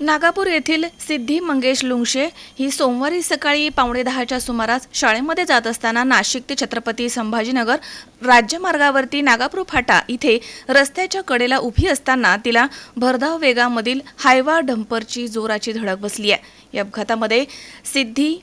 नागापूर येथील सिद्धी मंगेश लुंगशे ही सोमवारी सकाळी पावणे दहाच्या सुमारास शाळेमध्ये जात असताना नाशिक ते छत्रपती संभाजीनगर राज्यमार्गावरती नागापूर फाटा इथे रस्त्याच्या कडेला उभी असताना तिला भरधाव वेगामधील हायवा डंपरची जोराची धडक बसली आहे. या अपघातामध्ये सिद्धी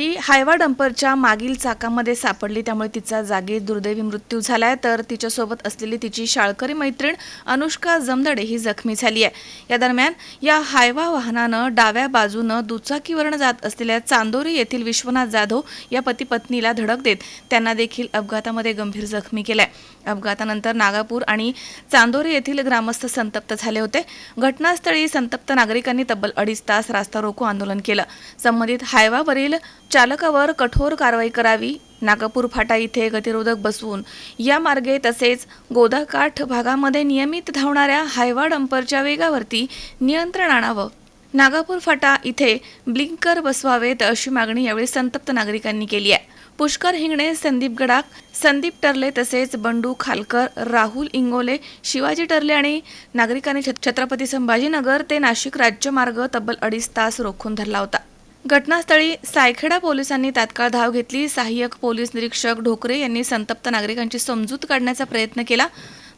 ही हायवा डंपरच्या मागील चाकामध्ये सापडली. त्यामुळे तिचा जागी दुर्दैवी मृत्यू झालाय. तर तिच्यासोबत असलेली तिची शाळकरी मैत्रीण अनुष्का जमदडे ही जखमी झाली आहे. या दरम्यान या हायवा वाहनानं डाव्या बाजूनं दुचाकीवरनं जात असलेल्या चांदोरी येथील विश्वनाथ जाधव या पती पत्नीला धडक देत त्यांना देखील अपघातामध्ये गंभीर जखमी केलाय. अपघातानंतर नागापूर आणि चांदोरी येथील ग्रामस्थ संतप्त झाले होते. घटनास्थळी संतप्त नागरिकांनी तब्बल अडीच तास रास्ता रोको आंदोलन केलं. संबंधित हायवावरील चालकावर कठोर कारवाई करावी नागपूर फाटा इथे गतिरोधक बसवून. या मार्गे तसेच गोदाकाठ भागामध्ये नियमित धावणाऱ्या हायवा डंपरच्या वेगावरती नियंत्रण आणावं. नागापूर फाटा इथे ब्लिंकर बसवावेत अशी मागणी यावेळी संतप्त नागरिकांनी केली आहे. पुष्कर हिंगणे संदीप गडाख संदीप टरले तसेच बंडू खालकर राहुल इंगोले शिवाजी टरले आणि नागरिकांनी छत्रपती संभाजीनगर ते नाशिक राज्यमार्ग तब्बल अडीच तास रोखून धरला होता. घटनास्थळी सायखेडा पोलिसांनी तात्काळ धाव घेतली. सहाय्यक पोलीस निरीक्षक ढोकरे यांनी संतप्त नागरिकांची समजूत काढण्याचा प्रयत्न केला.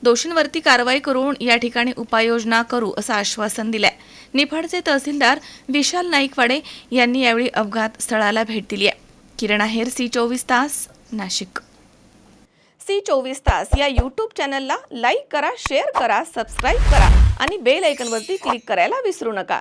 दोषींवरती कारवाई करून या ठिकाणी उपाययोजना करू असं आश्वासन दिलंय. निफाडचे तहसीलदार विशाल नाईकवाडे यांनी यावेळी अपघात स्थळाला भेट दिली आहे. किरण आहेर सी चोवीस तास नाशिक. सी चोवीस तास या यूट्यूब चॅनलला लाईक करा शेअर करा सबस्क्राईब करा आणि बेल ऐकनवरती क्लिक करायला विसरू नका.